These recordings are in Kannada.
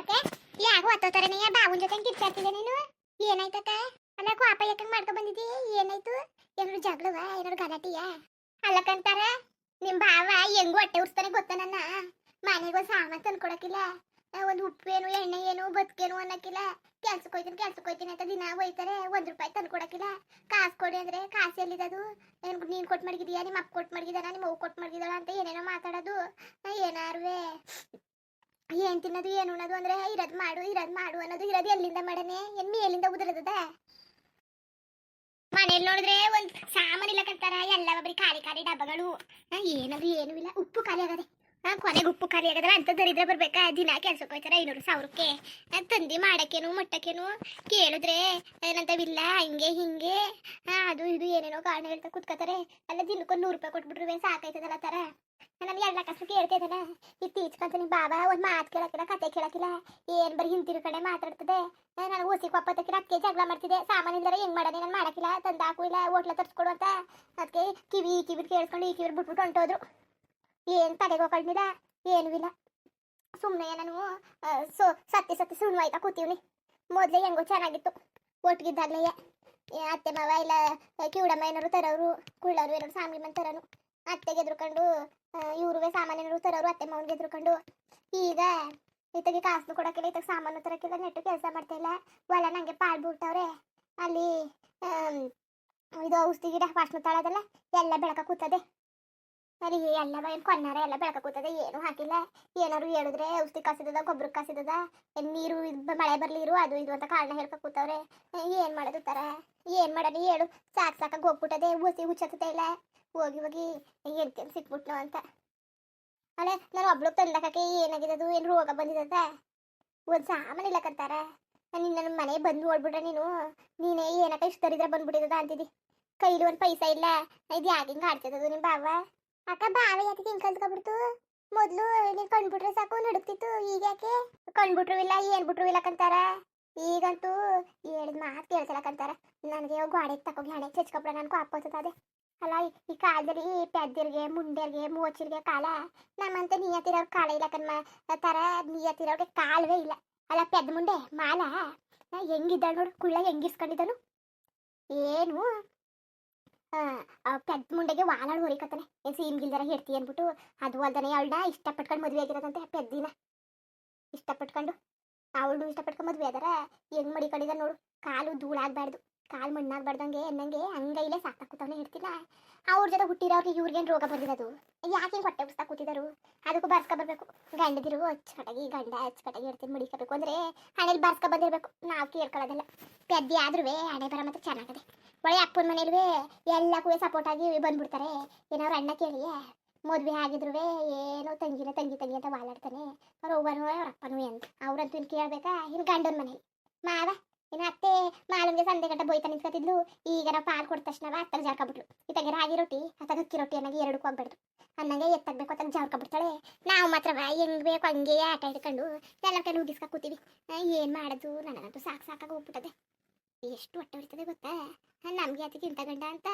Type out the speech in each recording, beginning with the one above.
ಅಕ್ಕ ಯಾಕೆ ಒತ್ತೋತಾರೆ ನೀ ಬಾವನ್ ಜೊತೆ ಕಿರ್ಚಾಡ್ತಿದ್ದೆ ನೀನು. ಏನಾಯ್ತಕ್ಕ ಅಲ್ಲ, ಕೋಪ ಯಾಕಂಗ್ ಮಾಡ್ಕೊ ಬಂದಿದ್ದಿ? ಏನಾಯ್ತು? ಏನಾದ್ರು ಜಗಳವ ಏನಾದ್ರು ಗಲಾಟಿಯ? ಅಲ್ಲಕ್ಕಂತಾರ ನಿಮ್ ಬಾವ ಹೆಂಗ್ ಹೊಟ್ಟೆ ಉರ್ಸ್ತಾನೆ ಗೊತ್ತ ನನ್ನ? ಮನೆಗೆ ಒಂದು ಸಾಮಾನು ತಂದ್ಕೊಡಕಿಲ್ಲ. ಒಂದು ಉಪ್ಪೇನು ಎಣ್ಣೆ ಏನು ಬದುಕೇನು ಅನ್ನಕ್ಕಿಲ್ಲ ಕೆಲ್ಸಕ್ಕೆ ಹೋಯ್ತೀನಿ ಕೆಲ್ಸಕ್ಕೆ ಹೋಯ್ತೀನಿ ಅಂತ ದಿನ ಹೋಯ್ತಾರೆ ಒಂದ್ ರೂಪಾಯಿ ತಂದ್ಕೊಡಕಿಲ್ಲ. ಕಾಸು ಕೊಡಿ ಅಂದ್ರೆ ಕಾಸು ಎಲ್ಲಿದದು? ಏನ್ ನೀನು ಕೊಟ್ಟು ಮಡಗಿದೀಯಾ? ನಿಮ್ಮ ಅಪ್ಪ ಕೊಟ್ಟು ಮಡಗಿದಾನ? ನಿಮ್ಮ ಅವ್ವ ಕೊಟ್ಟು ಮಡಗಿದಾಳ ಅಂತ ಏನೇನೋ ಮಾತಾಡೋದು. ಏನಾರುವೆ? ಏನ್ ತಿನ್ನೋದು ಏನು ಉಣ್ಣೋದು ಅಂದ್ರೆ ಇರೋದ್ ಮಾಡು ಇರೋದ್ ಮಾಡು ಅನ್ನೋದು ಇರೋದು ಎಲ್ಲಿಂದ ಮಾಡನೆ? ಎಮ್ಮಿ ಎಲ್ಲಿಂದ ಉದುರದ ಮನೇಲಿ ನೋಡಿದ್ರೆ ಒಂದ್ ಸಾಮಾನ್ ಇಲ್ಲ ಕಂತಾರ ಎಲ್ಲ ಒಬ್ಬರಿ ಖಾಲಿ ಖಾಲಿ ಡಬ್ಬಗಳು. ಏನದು ಏನು ಇಲ್ಲ. ಉಪ್ಪು ಖಾಲಿ ಆಗದೆ. ಕೊನೆಗೆ ಉಪ್ಪು ಖಾಲಿ ಆಗದ್ರೆ ಅಂತ ದರಿದ್ರ ಬರ್ಬೇಕಾ? ದಿನ ಕೆಲ್ಸಕ್ಕೆ ಹೋಯ್ತಾರ ಐನೂರು ಸಾವಿರಕ್ಕೆ. ತಂದಿ ಮಾಡಕ್ಕೇನು, ಮಟ್ಟಕ್ಕೇನು, ಕೇಳಿದ್ರೆ ಏನಂತವಿಲ್ಲ ಹಿಂಗೆ ಹಿಂಗೆ ಅದು, ಇದು, ಏನೇನೋ ಕಾರಣ ಹೇಳ್ತಾ ಕುತ್ಕೋತಾರೆ. ಅಲ್ಲ, ದಿನಕ್ಕೊಂದು ನೂರು ರೂಪಾಯಿ ಕೊಟ್ಬಿಟ್ರೆ ಸಾಕಾಯ್ತದಲ್ಲ, ತರ. ನಾನು ಎಲ್ಲ ಕಷ್ಟ ಕೇಳ್ತಿದ್ದಾನ ಇತ್ತೀಚೆಗಂತ ನಿಮ್ಮ ಬಾಬಾ ಒಂದು ಮಾತು ಕೇಳಕ್ಕಿಲ್ಲ, ಕತೆ ಕೇಳಕ್ಕಿಲ್ಲ. ಏನ್ ಬರೀ ಹಿಂತಿರು ಕಡೆ ಮಾತಾಡ್ತದೆ? ನಾನು ಊಸಿ ಕೊಪ್ಪತ್ತಕ್ಕೆ ಅದಕ್ಕೆ ಜಗಳ ಮಾಡ್ತಿದ್ದೆ. ಸಾಮಾನಿಲ್ಲರ ಹೆಂಗ್ ಮಾಡೋದು ನಾನು ಮಾಡಕ್ಕಿಲ್ಲ. ತಂದು ಹಾಕು ಇಲ್ಲ, ಹೋಟ್ಲ ತರಿಸ್ಕೊಡು ಅಂತ. ಅದಕ್ಕೆ ಕಿವಿ ಕಿವಿ ಕೇಳಿಸ್ಕೊಂಡು ಈ ಕಿವಿ ಬಿಟ್ಬಿಟ್ಟು ಹೊಂಟೋದ್ರು. ಏನು ತಲೆಗೆ ಹೋಗ್ಕೊಂಡಿಲ್ಲ ಏನೂ ಇಲ್ಲ. ಸುಮ್ಮನೆ ನಾನು ಸೊ ಸತ್ತಿ ಸತ್ತಿ ಸುಮ್ಮನೆ ಆಯ್ತಾ ಕೂತೀವ್ನಿ. ಮೊದಲೇ ಹೆಂಗೋ ಚೆನ್ನಾಗಿತ್ತು. ಒಟ್ಟಿಗಿದ್ದಾಗಲೇ ಅತ್ತೆ ಮಾವ ಇಲ್ಲ ಕಿವುಡಮ್ಮ ಏನಾರು ತರೋರು, ಕುಳ್ಳರು ಏನಾರು ಸಾಮಿ ಮನ್ ತರೋನು. ಅತ್ತೆಗೆ ಎದ್ರುಕೊಂಡು ಇವ್ರುವೆ ಸಾಮಾನ್ಯರು ತರೋರು ಅತ್ತೆ ಮಾವನ್ಗೆ ಎದ್ರುಕೊಂಡು, ಈಗ ಇತ್ತಗೆ ಕಾಸು ಕೊಡಕ್ಕಿಲ್ಲ ಇತ್ತಗೆ ಸಾಮಾನು ತರಕ್ಕಿಲ್ಲ, ನೆಟ್ಟು ಕೆಲಸ ಮಾಡ್ತಾ ಇಲ್ಲ ಹೊಲ ನಂಗೆ ಪಾಲ್ ಬಿಡ್ತಾವ್ರೆ ಅಲ್ಲಿ ಇದು ಔಷಧಿ ಗಿಡ ವಾಸನ ತಾಳದಲ್ಲ ಎಲ್ಲ ಬೆಳಕ ಕೂತದೆ. ಅಲ್ಲಿ ಎಲ್ಲ ಏನು ಕೊನ್ನಾರ ಎಲ್ಲ ಬೆಳಕ ಕೂತದೆ, ಏನು ಹಾಕಿಲ್ಲ. ಏನಾರು ಹೇಳಿದ್ರೆ ಔಷಧಿ ಕಾಸಿದದ ಗೊಬ್ಬರ ಕಾಸಿದದ. ನೀರು ಮಳೆ ಬರ್ಲಿರು ಅದು ಇದು ಅಂತ ಕಾರಣ ಹೇಳಕ ಕೂತವ್ರೆ. ಏನ್ ಮಾಡೋದು ತರ ಏನ್ ಮಾಡೋದು ಹೇಳು. ಸಾಕ್ ಸಾಕಾಗಿ ಹೋಗ್ಬಿಟ್ಟದೆ, ಹುಸಿ ಹುಚ್ಚತ್ತದೆ ಇಲ್ಲ. ಹೋಗಿ ಹೋಗಿ ಹೇಳ್ತೇನೆ ಸಿಕ್ಬಿಟ್ಲು ಅಂತ ಅಲ್ಲ ನಾನು ಒಬ್ಳು ತಂದಕಕ್ಕೆ ಏನಾಗಿದೆ ಅದು? ಏನು ರೋಗ ಬಂದಿದದ ಒಂದು ಸಾಮಾನು ಇಲ್ಲಕಂತಾರ ನಿನ್ನ ನನ್ನ ಮನೆ ಬಂದು ನೋಡ್ಬಿಟ್ರೆ ನೀನು. ನೀನೇ ಏನಕ್ಕ ಇಷ್ಟ ದರಿದ್ರ ಬಂದ್ಬಿಟ್ಟಿದದ ಅಂತಿದಿ. ಕೈಲಿ ಒಂದು ಪೈಸಾ ಇಲ್ಲ. ಇದು ಯಾಕಿಂಗ್ ಹಿಂಗೆ ಆಡ್ತಿದ್ದದು ನಿಮ್ಮ ಬಾವ? ಅಕ್ಕ ಬಾವ ಯಾಕೆ ಹಿಂಗೆ ಕಲ್ತ್ಕೊಬಿಡ್ತು? ಮೊದಲು ನೀನು ಕಂಡ್ಬಿಟ್ರೆ ಸಾಕು ನಡುಕ್ತಿತ್ತು ಈಗ ಯಾಕೆ? ಕಂಡ್ಬಿಟ್ರು ಇಲ್ಲ, ಏನ್ ಬಿಟ್ರು ಇಲ್ಲ ಕಂತಾರ? ಈಗಂತೂ ಹೇಳಿದ ಮಾತು ಕೇಳ್ಸಲಕ್ಕಂತಾರ ನನಗೆ ಗೋಡೆಗೆ ತಕೋ ಗಾಣೆ ಚಚ್ಕೊಬಿಡ, ನನ್ಗೆ ಅಪ್ಪೋತದೆ ಅಲ್ಲ, ಈ- ಈ ಕಾಲದಲ್ಲಿ ಪೆದ್ದಿರ್ಗೆ ಮುಂಡೆರ್ಗೆ ಮೂವಚ್ಚಿರ್ಗೆ ಕಾಲ. ನಮ್ಮಂತ ನಿಯತ್ತಿರೋರ್ ಕಾಲ ಇಲ್ಲ ಕಣ್ಮ. ತರ ನಿಯತ್ತಿರೋರ್ಗೆ ಕಾಲವೇ ಇಲ್ಲ. ಅಲ್ಲ, ಪೆದ್ದ ಮುಂಡೆ ಮಾಲ. ಹೆಂಗಿದ್ದಾಳ ನೋಡು. ಕುಳ್ಳ ಹೆಂಗಿಸ್ಕೊಂಡಿದ್ದನು. ಏನು? ಪೆದ್ದ ಮುಂಡೆಗೆ ವಾಲಾಡ್ ಹೊರಿಕತ್ತಾನೆ. ಏನ್ ಸೀನ್ಗಿಲ್ದರ ಹೇಳ್ತಿ ಅಂದ್ಬಿಟ್ಟು. ಅದು ಅಲ್ದನೆ ಅವಳನ್ನ ಇಷ್ಟಪಟ್ಕೊಂಡು ಮದುವೆ ಆಗಿರೋದಂತೆ ಪೆದ್ದಿನ ಇಷ್ಟಪಟ್ಕೊಂಡು. ಅವಳು ಇಷ್ಟಪಟ್ಕೊಂಡು ಮದುವೆ ಆದರೆ. ಹೆಂಗ್ ಮಡಿಕೊಂಡಿದ ನೋಡು. ಕಾಲು ಧೂಳಾಗ್ಬಾರ್ದು. ಕಾಲು ಮಣ್ಣಾಗ್ಬಾರ್ದಂಗೆ ಅನ್ನಂಗೆ ಹಂಗೈಲೆ ಸಾಕಾಕೂತವನೇ ಇರ್ತಿಲ್ಲ ಅವ್ರ ಜೊತೆ ಹುಟ್ಟಿರೋರ್ಗೆ ಇವ್ರಿಗೇನು ರೋಗ ಬಂದಿರೋದು ಯಾಕೆ ಹೊಟ್ಟೆ ಉಸ್ತಾ ಕೂತಿದರು? ಅದಕ್ಕೂ ಬರ್ಸ್ಕೊ ಬರ್ಬೇಕು. ಗಂಡದಿರು ಅಚ್ಚುಕಟಾಗಿ ಗಂಡ ಅಚ್ಚುಕಟಾಗಿ ಇರ್ತೀನಿ ಮುಡಿಕೋಬೇಕು ಅಂದ್ರೆ ಹಣೆಲಿ ಬರ್ಸ್ಕೊ ಬಂದಿರ್ಬೇಕು. ನಾವು ಕೇಳ್ಕೊಳ್ಳೋದಿಲ್ಲ. ಪೆದ್ದಿ ಆದ್ರೂ ಹಣೆ ಬರ ಮತ್ತೆ ಚೆನ್ನಾಗದೆ. ಒಳ್ಳೆ ಅಪ್ಪನ ಮನೇಲಿ ಎಲ್ಲಕ್ಕೂ ಸಪೋರ್ಟ್ ಆಗಿ ಬಂದ್ಬಿಡ್ತಾರೆ. ಏನಾದ್ರು ಅಣ್ಣ ಕೇಳಿ ಮದುವೆ ಆಗಿದ್ರು ಏನೋ ತಂಗಿನ ತಂಗಿ ತಂಗಿ ಅಂತ ವಾಲಾಡ್ತಾನೆ. ಅವ್ರ ಅವ್ವನು ಅವ್ರ ಅಪ್ಪನೂ ಅಂತ ಅವ್ರಂತೂ ಇನ್ನು ಕೇಳ್ಬೇಕಾ? ಇನ್ನು ಗಂಡನ ಮನೇಲಿ. ಮಾವ? ಇನ್ನು ಅತ್ತೆ ಮಾಲಂಗೆ ಸಂಜೆ ಗಂಟ ಬೋಯ್ತಾ ನಿಂತ್ಕೊತಿದ್ಲು. ಈಗ ನಾವು ಪಾಲ್ ಕೊಡ ತಕ್ಷಣ ಜಾರ್ಕ ಜಾರ್ಕೊಬಿಟ್ಲು. ಇತ್ತಾಗ ರಾಗಿ ರೊಟ್ಟಿ, ಅತ್ತಾಗ ಅಕ್ಕಿ ರೊಟ್ಟಿ ಅನ್ನಂಗೆ ಎರಡಕ್ಕೂ ಹೋಗ್ಬಾರ್ದು ಅನ್ನಂಗೆ ಎತ್ತಾಗಬೇಕು, ಅತ್ತಾಗ ಜಾರ್ಕೊಬಿಡ್ತಾಳೆ. ನಾವು ಮಾತ್ರ ಹೆಂಗ್ ಬೇಕು ಹಂಗೆ ಆಟ ಹಿಡ್ಕೊಂಡು ಎಲ್ಲ ಕೈಲಿ ಉಗಿಸ್ಕೊ ಕೂತೀವಿ. ಏನು ಮಾಡೋದು? ನನಗಂತೂ ಸಾಕು ಸಾಕಾಗಿ ಹೋಗ್ಬಿಟ್ಟದೆ. ಎಷ್ಟು ಹೊಟ್ಟೆ ಹೊಡಿತದೆ ಗೊತ್ತಾ? ನಮ್ಗೆ ಅದಕ್ಕೆ ಇಂಥ ಗಂಡ ಅಂತ.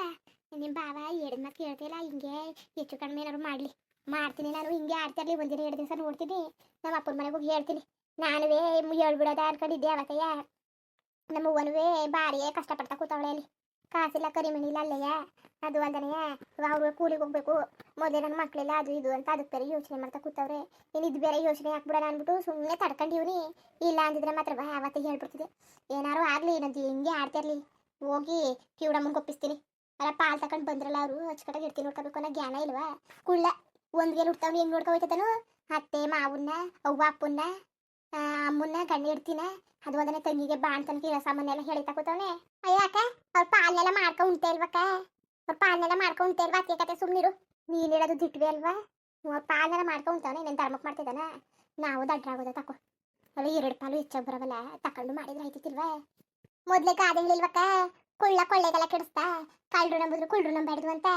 ನಿಮ್ಮ ಬಾವ ಹೇಳಿದ ಮಾತು ಕೇಳ್ತಿಲ್ಲ ಹಿಂಗೆ ಹೆಚ್ಚು ಕಡಿಮೆ ಏನಾದ್ರು ಮಾಡಲಿ. ಮಾಡ್ತೀನಿ, ನಾನು ಹಿಂಗೆ ಆಡ್ತಿರ್ಲಿ ಒಂದಿನ ಎರಡು ದಿವಸ ನೋಡ್ತೀನಿ. ನಮ್ಮ ಅಪ್ಪನ ಮನೆಗೆ ಹೋಗಿ ಹೇಳ್ತೀನಿ. ನಾನುವೇ ಹೇಳ್ಬಿಡೋದ ಅನ್ಕೊಂಡಿದ್ದೆ ಅವತ್ತಯ್ಯ. ನಮ್ಮ ಅವ್ವನುವೇ ಬಾರಿ ಕಷ್ಟಪಡ್ತಾ ಕೂತವಳೆ ಅಲ್ಲಿ ಕಾಸಿಲ್ಲ ಕರಿಮಣಿ ಇಲ್ಲ ಅಲ್ಲಯ್ಯ. ಅದು ಅಲ್ದನೆಯ ಅವ್ರು ಕೂಲಿಗೆ ಹೋಗ್ಬೇಕು. ಮೊದಲೇ ನನ್ನ ಮಕ್ಕಳಿಲ್ಲ ಅದು ಇದು ಅಂತ ಅದಕ್ಕೆ ಬೇರೆ ಯೋಚನೆ ಮಾಡ್ತಾ ಕೂತವ್ರೆ. ಇನ್ನು ಇದು ಬೇರೆ ಯೋಚನೆ ಹಾಕ್ಬಿಡೋಣ ಅಂದ್ಬಿಟ್ಟು ಸುಮ್ಮನೆ ತಡ್ಕೊಂಡಿವ್ನಿ. ಇಲ್ಲ ಅಂದಿದ್ರೆ ಮಾತ್ರ ಅವತ್ತೇ ಹೇಳ್ಬಿಡ್ತಿದ್ದೆ. ಏನಾರು ಆಗಲಿ ನಂದು ಹಿಂಗೆ ಆಡ್ತಿರ್ಲಿ ಹೋಗಿ ಕಿವಡಮ್ಮನ ಒಪ್ಪಿಸ್ತೀನಿ. ಅಲ್ಲ, ಪಾಲ್ ತಗೊಂಡು ಬಂದ್ರಲ್ಲ ಅವರು, ಅಚ್ಚುಕಟ್ಟಾಗಿ ಇರ್ತೀನಿ ನೋಡ್ಕೋಬೇಕು ಅನ್ನೋ ಜ್ಞಾನ ಇಲ್ವಾ? ಕುಳ್ಳ ಒಂದ್ಗೆ ಹುಡ್ತಾವ್ ಹೆಂಗೆ ನೋಡ್ಕೊ ಹೋಯ್ತದನು ಅತ್ತೆ, ಮಾವನ್ನ, ಅವ್ವ, ಅಪ್ಪನ್ನ ಅಮ್ಮನ್ನ, ಗಂಡ ಇಡ್ತೀನ ಅದು ಅದನ್ನ ತಂಗಿಗೆ ಬಾಣ್ ತನಕ ಇರೋ ಸಾಮಾನೆಲ್ಲ ಹೇಳಿ ಕೂತವನೆ. ಅಯ್ಯಾಕ ಅವ್ರ ಪಾಲ್ನೆಲ್ಲ ಮಾಡ್ಕೊ ಉಂಟೆ ಇಲ್ವಕ್ಕ? ಅವ್ರ ಪಾಲ್ನೆಲ್ಲ ಮಾಡ್ಕೊ ಉಂಟೆ ಇಲ್ವಾ? ಅತ್ತೆ ಕತೆ ಸುಮ್ನಿರು ನೀನ್ ಹೇಳೋದು ದಿಟ್ವಿ ಅಲ್ವಾ? ಅವ್ರ ಪಾಲ್ನೆಲ್ಲ ಮಾಡ್ಕೊ ಉಂಟವನ ಇನ್ನೇನು ಧರ್ಮಕ್ಕೆ ಮಾಡ್ತಿದ್ದಾನ? ನಾವು ದಡ್ರಾಗೋದ, ತಕೋ. ಅಲ್ಲ ಎರಡು ಪಾಲು ಹೆಚ್ಚಾಗಿ ಬರವಲ್ಲ, ತಕೊಂಡು ಮಾಡಿದ್ರೆ ಆಯ್ತಿಲ್ವಾ ಮೊದ್ಲೇ ಕಾದ ಕುಳ್ಳ ಕೊಳ್ಳೆಗೆಲ್ಲ ಕೆಡಿಸ್ತಾ ಕಳ್ಳರು ನಂಬಿದ್ರು ಕುಳ್ಳರು ನಂಬಾಡಿದ್ವು ಅಂತ.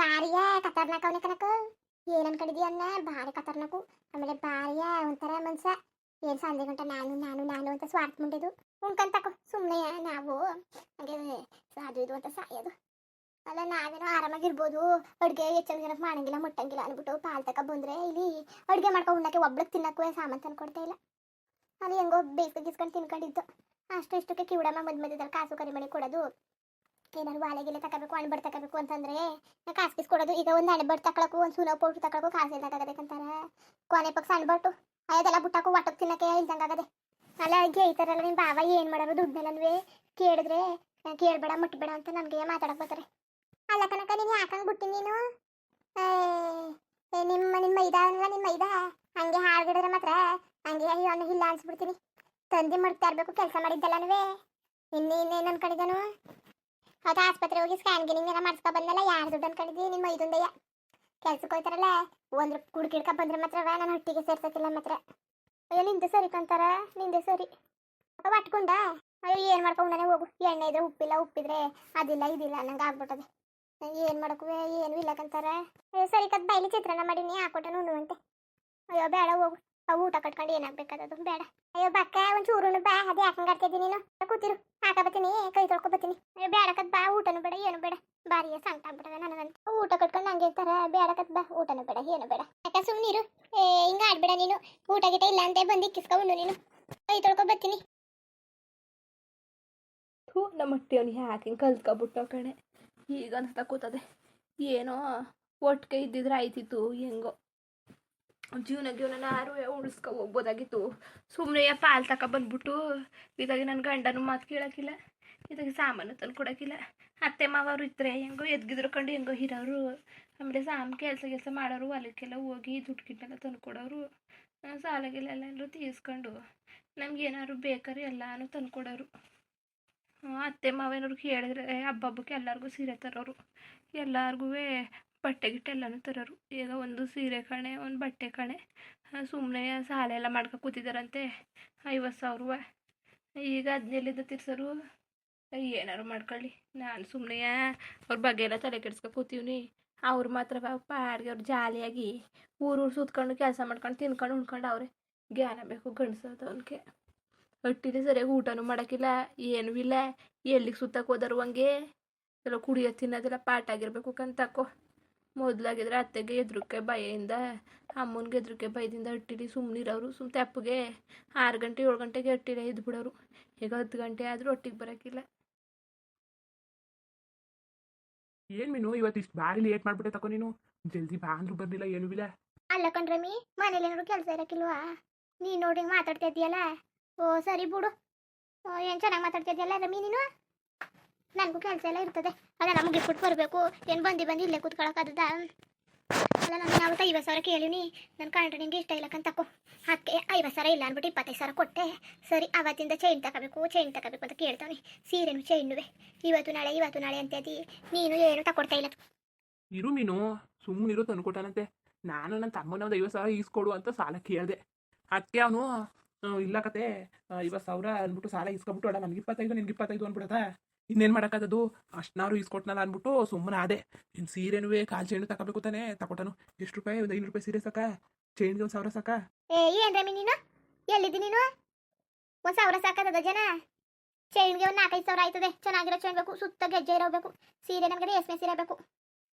ಬಾರಿಯ ಕತರ್ನಾಕ ಕನಕ ಏನ್ ಅನ್ಕೊಂಡಿದ್ಯ ಅನ್ನ? ಭಾರಿ ಕತರ್ನಾಕು. ಆಮೇಲೆ ಬಾರಿಯ ಒಂಥರ ಮನ್ಸ. ಏನ್ ಸಂಜೆ ಗಂಟ ನಾನು ನಾನು ನಾನು ಅಂತ ಸ್ವಾರ್ಥ ಮುಂಡೆದು ಉಣ್ಕಂತಕೋ ಸುಮ್ಮನೆ ನಾವು ಹಂಗೆ ಅದು ಇದು ಅಂತ ಸಾಯೋದು. ಅಲ್ಲ, ನಾವೇನೋ ಆರಾಮಾಗಿರ್ಬೋದು. ಅಡುಗೆ ಹೆಚ್ಚಿನ ಜನಕ್ಕೆ ಮಾಡಂಗಿಲ್ಲ, ಮುಟ್ಟಂಗಿಲ್ಲ ಅಂದ್ಬಿಟ್ಟು ಪಾಲ್ ತಕ ಬಂದ್ರೆ ಇಲ್ಲಿ ಅಡುಗೆ ಮಾಡ್ಕೊಂಡು ಉಣ್ಣಕ್ಕೆ ಒಬ್ಳಕ್ಕೆ ತಿನ್ನಕ್ಕೂ ಸಾಮಾನು ತಂದು ಕೊಡ್ತಾ ಇಲ್ಲ. ಅಲ್ಲಿ ಹೆಂಗೋ ಬೇಸಿಗೆ ಗಿಸ್ಕೊಂಡು ತಿನ್ಕೊಂಡಿದ್ದು. ಅಷ್ಟು ಇಷ್ಟಕ್ಕೆ ಕಿವಿಡಮ್ಮ ಮದ್ ಮಧ್ಯದಲ್ಲಿ ಕಾಸು ಕರಿಮಣಿ ಕೊಡೋದು. ಏನಾದ್ರು ವಾಲೆಗಿಲೆ ತಗೋಬೇಕು ಬಡ್ ತಗೋಬೇಕು ಅಂತಂದ್ರೆ ಕಾಸು ಕಿಸ್ ಕೊಡೋದು. ಈಗ ಒಂದು ಬಡ್ ತಗೊಳಕು ಒಂದು ಸುನೋ ಪೌಡ್ರ್ ತಗೊಳಕು ಕಾಸು ಇಲ್ದಾಗಬೇಕಂತಾರ ಕೊನೆ ಪಕ್ಷ ಸಣ್ಣ ಬಟ್ಟು ಅದೆಲ್ಲ ಬುಟ್ಟಾಕು ಒಟ್ಟಕ್ಕೆ ತಿನ್ನಕ್ಕೆ ಇಲ್ದಂಗಾಗದೆ. ಅಲ್ಲ ಗೇಯ್ತಾರಲ್ಲ ನಿಮ್ಮ ಬಾವ ಏನು ದುಡ್ಡು ದುಡ್ಡನ್ನಲ್ವೇ ಕೇಳಿದ್ರೆ ಕೇಳ್ಬೇಡ, ಮುಟ್ಬೇಡ ಅಂತ ನನಗೆ ಮಾತಾಡಕ್ ಬರ್ತಾರೆ. ಅಲ್ಲ ಕನಕ ನೀನು ಯಾಕಂಗ್ ಬಿಟ್ಟಿ ನೀನು? ನಿಮ್ಮ ನಿಮ್ಮ ಮೈದಾ ಅಲ್ಲ ನಿಮ್ಮ ಮೈದಾ? ಹಂಗೆ ಹಾಳ್ಗಿಡಿದ್ರೆ ಮಾತ್ರ ಹಂಗೆ ಅವನು ಇಲ್ಲ ಅನ್ಸ್ಬಿಡ್ತೀನಿ. ತಂದಿ ಮಾಡ್ತಾ ಇರ್ಬೇಕು, ಕೆಲಸ ಮಾಡಿದ್ದಲ್ಲವೇ ಇನ್ನೇ ಇನ್ನೇನು ಅನ್ಕೊಂಡಿದ್ದಾನು ಅದು ಆಸ್ಪತ್ರೆ ಹೋಗಿ ಸ್ಕ್ಯಾನ್ ಗಿನಿಂಗ್ ಎಲ್ಲ ಮಾಡಿಸ್ಕೊ ಬಂದಲ್ಲ ಯಾರು ದುಡ್ಡು ಅನ್ಕೊಂಡಿದ್ದೀನಿ ನಿಮ್ಮ ಮೈದುಂದಯ್ಯ. ಕೆಲ್ಸಕ್ಕೆ ಹೋಯ್ತಾರಲ್ಲ ಒಂದು ಕುಡ್ಕಿಡ್ಕ ಬಂದ್ರೆ ಮಾತ್ರ ನಾನು ಹೊಟ್ಟಿಗೆ ಸೇರ್ಸಕ್ಕಿಲ್ಲ ಮಾತ್ರ. ಅಯ್ಯೋ, ನಿಂದೆ ಸರಿ ಕಂತಾರ, ನಿಂದೆ ಸರಿ. ಒಟ್ಕೊಂಡ ಅಯ್ಯೋ, ಏನು ಮಾಡ್ಕೊಂಡಾನೆ ಹೋಗು. ಎಣ್ಣೆ ಇದ್ರೆ ಉಪ್ಪಿಲ್ಲ, ಉಪ್ಪಿದ್ರೆ ಅದಿಲ್ಲ, ಇದಿಲ್ಲ, ನಂಗೆ ಆಗ್ಬಿಟ್ಟದೆ. ಏನು ಮಾಡಕುವೆ ಏನು ಇಲ್ಲ ಕಂತಾರ. ಅಯ್ಯೋ, ಸರಿ ಕತ್ ಬೈಲಿ ಚಿತ್ರಾನ್ನ ಮಾಡೀನಿ, ಹಾಕೊಟ್ಟೆ ಉಣ್ಣುವಂತೆ ಅಯ್ಯೋ, ಬೇಡ, ಹೋಗು. ಅವು ಊಟ ಕಟ್ಕೊಂಡು ಏನಾಗ್ಬೇಕಾದದು? ಬೇಡ. ಅಯ್ಯೋ, ಬಕ್ಕ, ಒಂದು ಚೂರುನು ಬಾ. ಅದು ಯಾಕಂಗೆ ಆಡ್ತಿದ್ದೀನಿ ನೀನು? ಕೂತಿರು. ಹಾಕ ಬತ್ತೀನಿ ಕೈ ತೊಳ್ಕೊ ಬತ್ತೀನಿ ಬೇಡಕತ್ ಬಾ. ಊಟನು ಬೇಡ, ಏನು ಬೇಡ. ಬಾರಿಯ ಸಂಕಟ ನನಗಂತ. ಊಟ ಕಟ್ಕೊಂಡು ಹಂಗೆ ಇರ್ತಾರ ಬೇಡಕತ್ ಬಾ. ಊಟನು ಬೇಡ, ಏನು ಬೇಡ. ಯಾಕ ಸುಮ್ಮನಿರು ಏ, ಹಿಂಗ ಆಡ್ಬೇಡ ನೀನು. ಊಟ ಗಿಟ ಇಲ್ಲ ಅಂತ ಬಂದು ಕಿಸ್ಕೊಂಡು ನೀನು. ಕೈ ತೊಳ್ಕೊ ಬತ್ತೀನಿ ನಮ್ಮ ಅಟ್ಟಿ ಅವ್ನು ಯಾಕೆ ಕಲ್ತ್ಕೊಬಿಟ್ಟು ಕಣೆ. ಈಗ ಅನ್ಸ್ತಾ ಕೂತದೆ. ಏನೋ ಒಟ್ಟಿಗೆ ಇದ್ದಿದ್ರೆ ಆಯ್ತಿತ್ತು, ಹೆಂಗೋ. ಜೀವನ ಜೀವನ ಯಾರು ಉಳಿಸ್ಕೊ ಹೋಗ್ಬೋದಾಗಿತ್ತು. ಸುಮ್ಮನೆ ಪಾಲ್ ತಕ ಬಂದ್ಬಿಟ್ಟು ಇದಾಗಿ ನನ್ನ ಗಂಡನು ಮಾತು ಕೇಳೋಕ್ಕಿಲ್ಲ ಇದಾಗಿ ಸಾಮಾನು ತಂದು ಕೊಡೋಕ್ಕಿಲ್ಲ ಅತ್ತೆ ಮಾವರು ಇದ್ರೆ ಹೆಂಗೋ ಎದ್ಗಿದ್ರು ಕಂಡು ಹೆಂಗೋ ಇರೋರು. ಆಮೇಲೆ ಸಾಮ್ ಕೆಲಸ ಕೆಲಸ ಮಾಡೋರು, ಹೊಲಕ್ಕೆಲ್ಲ ಹೋಗಿ ದುಡ್ಡು ಗಿಡ್ಡೆಲ್ಲ ತಂದು ಕೊಡೋರು. ಸಾಲಗೆಲ್ಲ ಎಲ್ಲರೂ ಏನಾದ್ರು ತೀರಿಸ್ಕೊಂಡು ನಮ್ಗೆ ಏನಾದ್ರು ಬೇಕಾದ್ರೆ ಎಲ್ಲಾನು ತಂದು ಕೊಡೋರು. ಅತ್ತೆ ಮಾವೇನವ್ರು ಕೇಳಿದ್ರೆ, ಹಬ್ಬ ಹಬ್ಬಕ್ಕೆ ಎಲ್ಲರಿಗೂ ಸೀರೆ ತರೋರು. ಎಲ್ಲರಿಗೂ ಬಟ್ಟೆ ಗಿಟ್ಟೆ ಎಲ್ಲನೂ ತರೋರು ಈಗ ಒಂದು ಸೀರೆ ಕಣೆ, ಒಂದು ಬಟ್ಟೆ ಕಣೆ. ಸುಮ್ಮನೆ ಸಾಲ ಎಲ್ಲ ಮಾಡ್ಕೊ ಕೂತಿದ್ದಾರಂತೆ ಐವತ್ತು ಸಾವಿರ ಈಗ ಹದಿನೆಲ್ಲಿದ್ದ ತಿರ್ಸೋರು. ಏನಾರು ಮಾಡ್ಕೊಳ್ಳಿ. ನಾನು ಸುಮ್ಮನೆ ಅವ್ರ ಬಗ್ಗೆ ಎಲ್ಲ ತಲೆ ಕೆಡ್ಸ್ಕೊ ಕೂತೀವ್ನಿ. ಅವ್ರು ಮಾತ್ರ ಪಾಡ್ಗೆ ಅವ್ರು ಜಾಲಿಯಾಗಿ ಊರು ಸುತ್ಕೊಂಡು ಕೆಲಸ ಮಾಡ್ಕೊಂಡು ತಿನ್ಕೊಂಡು ಉಣ್ಕೊಂಡು ಅವ್ರೆ. ಜ್ಞಾನ ಬೇಕು ಗಂಡಸದವನ್ಗೆ ಹೊಟ್ಟಿಲಿ ಸರಿಯಾಗಿ ಊಟನೂ ಮಾಡೋಕ್ಕಿಲ್ಲ, ಏನೂ ಇಲ್ಲ. ಎಲ್ಲಿಗೆ ಸುತ್ತಕ್ಕೆ ಹೋದರು ಹಂಗೆ. ಎಲ್ಲ ಕುಡಿಯೋ ತಿನ್ನೋದೆಲ್ಲ ಪಾಠ ಆಗಿರ್ಬೇಕು ಕಂತಕೋ ಮೊದಲಾಗಿದ್ರೆ ಅತ್ತೆಗೆ ಎದ್ರುಕ್ಕೆ ಭಯದಿಂದ ಅಮ್ಮನಿಗೆ ಎದ್ರುಕ್ಕೆ ಭಯದಿಂದ ಹಟ್ಟಿಲಿ ಸುಮ್ಮನಿರೋರು ಸುಮ್ಮ ತೆಪ್ಪಗೆ ಆರು ಗಂಟೆ ಏಳು ಗಂಟೆಗೆ ಅಟ್ಟಿರೆ ಎದ್ದು ಬಿಡೋರು ಈಗ ಹತ್ತು ಗಂಟೆ ಆದರೂ ಒಟ್ಟಿಗೆ ಬರೋಕ್ಕಿಲ್ಲ. ಏನ್ ಮೀನು? ಇವತ್ತು ಇಷ್ಟು ಬಾರಿ ಲೇಟ್ ಮಾಡ್ಬಿಟ್ಟೆ ತಕೋ ನೀನು. ಜಲ್ದಿ ಬಾ ಅಂದ್ರೂ ಬರ್ಲಿಲ್ಲ ಏನು ಇಲ್ಲ. ಅಲ್ಲ ಕಣ್ರಮಿ ಮನೇಲಿ ಏನಾದ್ರು ಕೆಲಸ ಇರಕ್ಕಿಲ್ವಾ? ನೀನು ನೋಡಿ ಮಾತಾಡ್ತಾ ಇದೆಯಲ್ಲ ಓ ಸರಿ ಬಿಡು. ಓ ಏನು ಚೆನ್ನಾಗಿ ಮಾತಾಡ್ತಾ ಇದೆಯಲ್ಲ ರಮಿ ನೀನು? ನನಗೂ ಕೆಲಸ ಎಲ್ಲ ಇರ್ತದೆ. ಅಲ್ಲ, ನಮಗೆ ಫುಡ್ ಬರಬೇಕು. ಏನು ಬಂದು ಬಂದು ಇಲ್ಲೇ ಕೂತ್ಕೊಳಕ್ಕದ ಅಲ್ಲ, ನಾನು ಯಾವತ್ತ ಐವತ್ತು ಸಾವಿರ ಕೇಳಿನಿ. ನನ್ನ ಕಂಡ್ರೆ ನಿಂಗೆ ಇಷ್ಟ ಇಲ್ಲ ತಕೋ ಅದಕ್ಕೆ ಐವತ್ತು ಸಾವಿರ ಇಲ್ಲ ಅಂದ್ಬಿಟ್ಟು ಇಪ್ಪತ್ತೈದು ಸಾವಿರ ಕೊಟ್ಟೆ. ಸರಿ, ಅವತ್ತಿಂದ ಚೈನ್ ತಗೋಬೇಕು ಚೈನ್ ತಗೋಬೇಕು ಅಂತ ಕೇಳ್ತಾನೆ ಸೀರೆನು ಚೈನುವೆ ಇವತ್ತು ನಾಳೆ ಇವತ್ತು ನಾಳೆ ಅಂತ ಅದಿ. ನೀನು ಏನು ತಗೊಡ್ತಾ ಇಲ್ಲ. ಇರು ಮೀನು. ಸುಮ್ಮನಿರು ತಂದ್ಕೊಟ್ಟಾನಂತೆ ನಾನು ನನ್ನ ತಮ್ಮನ ಒಂದು ಐವತ್ತು ಸಾವಿರ ಈಸ್ಕೊಡು ಅಂತ ಸಾಲ ಕೇಳಿದೆ. ಅದಕ್ಕೆ ಅವನು ಇಲ್ಲ ಕತೆ. ಐವತ್ತು ಸಾವಿರ ಅಂದ್ಬಿಟ್ಟು ಸಾಲ ಇಸ್ಕೊಬಿಟ್ಟು ನನಗೆ ಇಪ್ಪತ್ತೈದು, ನಿನ್ಗೆ ಇಪ್ಪತ್ತೈದು ಅಂದ್ಬಿಡದ ಇನ್ನೇನು ಮಾಡೋಕ್ಕದು ಅಷ್ಟನಾರು ಇಸ್ಕೊಟ್ನಲ್ಲ ಅಂದ್ಬಿಟ್ಟು ಸುಮ್ಮನೆ ಅದೇ ಇನ್ನು ಸೀರೆನೂ ಕಾಲು ಚೈನು ತಗೋಬೇಕು ತಾನೆ. ತಗೊಟನು ಎಷ್ಟು ರೂಪಾಯಿ? ಒಂದು ಐನೂರು ರೂಪಾಯಿ ಸೀರೆ ಸಾಕ? ಚೈನ್ಗೆ ಒಂದು ಸಾವಿರ ಸಾಕ? ಏ, ಏನ್ ರಮಿ ನೀನು? ಎಲ್ಲಿದ್ದಿ ನೀನು? ಒಂದ್ ಸಾವಿರ ಸಾಕದ ಜನ? ಚೈನ್ಗೆ ಒಂದು ನಾಲ್ಕೈದು ಸಾವಿರ ಆಯ್ತದೆ. ಚೆನ್ನಾಗಿರೋ ಚೈನ್ ಬೇಕು. ಸುತ್ತ ಗೆಜ್ಜೆ ಇರಬೇಕು ಸೀರೆ ನಮಗೆ ರೇಷ್ಮೆ ಸೀರೆ ಬೇಕು.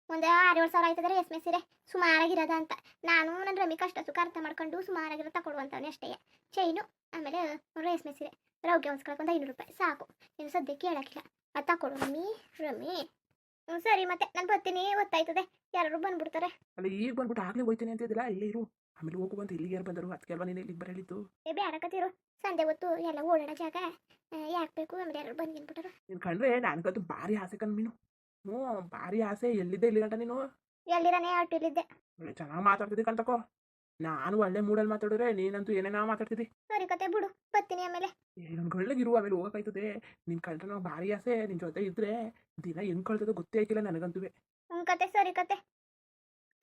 ಒಂದು ಆರು ಏಳು ಸಾವಿರ ಆಯ್ತದೆ ರೇಷ್ಮೆ ಸೀರೆ. ಸುಮಾರಾಗಿರೋದ ಅಂತ. ನಾನು ನನ್ನ ರಮಿ ಕಷ್ಟ ಸುಖ ಅರ್ಥ ಮಾಡ್ಕೊಂಡು ಸುಮಾರಾಗಿರೋ ತಗೊಡುವಂತವನೇ ಅಷ್ಟೇ. ಚೈನು ಆಮೇಲೆ ರೇಷ್ಮೆ ಸೀರೆ. ರೌಗೆ ಹೊಂದ್ಸ್ಕೊಳಕ್ಕೆ ಒಂದು ಐನೂರು ರೂಪಾಯಿ. ಸಾಕು. ಇನ್ನು ಸದ್ಯಕ್ಕೆ ಹೇಳಕ್ಕಿಲ್ಲ. ಅದು ಕೊಡು ರಮಿ ರಮಿ. ಹ್ಞೂ ಸರಿ ಮತ್ತೆ ನಾನು ಬರ್ತೀನಿ ಗೊತ್ತಾಯ್ತದೆ. ಯಾರು ಬಂದ್ಬಿಡ್ತಾರೆ. ಅಲ್ಲ ಈಗ ಬಂದ್ಬಿಟ್ಟು ಆಗ್ಲೇ ಅಂತ ಅಂತಿದ್ದಿಲ್ಲ ಇಲ್ಲೇ ಇರು. ಆಮೇಲೆ ಹೋಗು ಬಂತ ಇಲ್ಲಿಗೆ ಯಾರು ಬಂದರು ಅದಕ್ಕೆ ಅಲ್ವಾ ನೀನು ಇಲ್ಲಿಗೆ ಬರಲಿದ್ದು? ಏ ಬೇಡಕತ್ತಿರು ಸಂಜೆ ಹೊತ್ತು ಎಲ್ಲ ಓಡಾಡೋ ಜಾಗ ಯಾಕೆ ಬೇಕು? ಆಮೇಲೆ ಯಾರು ಬಂದ್ಬಿಟ್ರು ನೀನು ಕಂಡ್ರೆ ನನಗಂತೂ ಭಾರಿ ಆಸೆ ಕಣ್ ಮೀನು. ಹ್ಞೂ ಭಾರಿ ಆಸೆ. ಎಲ್ಲಿದ್ದೆ ಇಲ್ಲಿ ಗಂಟ ನೀನು? ಎಲ್ಲಿರನೇ ಅಟ್ಟಿಲಿದ್ದೆ ಚೆನ್ನಾಗಿ ಮಾತಾಡ್ತಿದ್ದೆ ಕಣ್ತಕೋ ನಾನು ಒಳ್ಳೆ ಮೂಡಲ್ಲಿ ಮಾತಾಡಿದ್ರೆ ನೀನಂತೂ ಏನೇನೋ ಮಾತಾಡ್ತಿದ್ದಿ. ಸರಿ ಕತೆ ಬಿಡು ಬರ್ತೀನಿ ಆಮೇಲೆ. ನನ್ನ ಗಳ್ಳಗಿರು ಆಮೇಲೆ ಹೋಗಕ್ಕಾಯ್ತದೆ ನಿನ್ ನಾವು ಭಾರಿ ಆಸೆ ನಿನ್ ಜೊತೆ ಇದ್ರೆ ದಿನ ಹೆಂಗ್ ಕಳ್ತದೋ ಗೊತ್ತೇ ಆಯ್ತಿಲ್ಲ ನನಗಂತೂ. ಹ್ಮ್ ಕತೆ ಸರಿ ಕತೆ.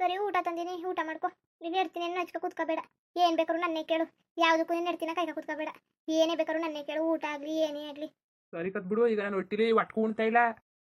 ಸರಿ ಊಟ ತಂದೀನಿ ಊಟ ಮಾಡ್ಕೊ. ಇಲ್ಲಿ ಇರ್ತೀನಿ ಹಚ್ಕೊ ಕೂತ್ಕೋಬೇಡ. ಏನ್ ಬೇಕಾದ್ರು ನನ್ನೇ ಕೇಳು. ಯಾವುದಕ್ಕೂ ನೀನು ಇರ್ತೀನ ಕೈಕ ಕೂತ್ಕೋಬೇಡ. ಏನೇ ಬೇಕಾದ್ರು ನನ್ನೇ ಕೇಳು ಊಟ ಆಗಲಿ ಏನೇ ಆಗ್ಲಿ. ಸರಿ ಕತ್ ಬಿಡು ಈಗ ನಾನು ಒಟ್ಟಿಲಿ ಒಟ್ಕೊಂಡ್ತಾ ಉಣ್ತಾ ಇಲ್ಲ.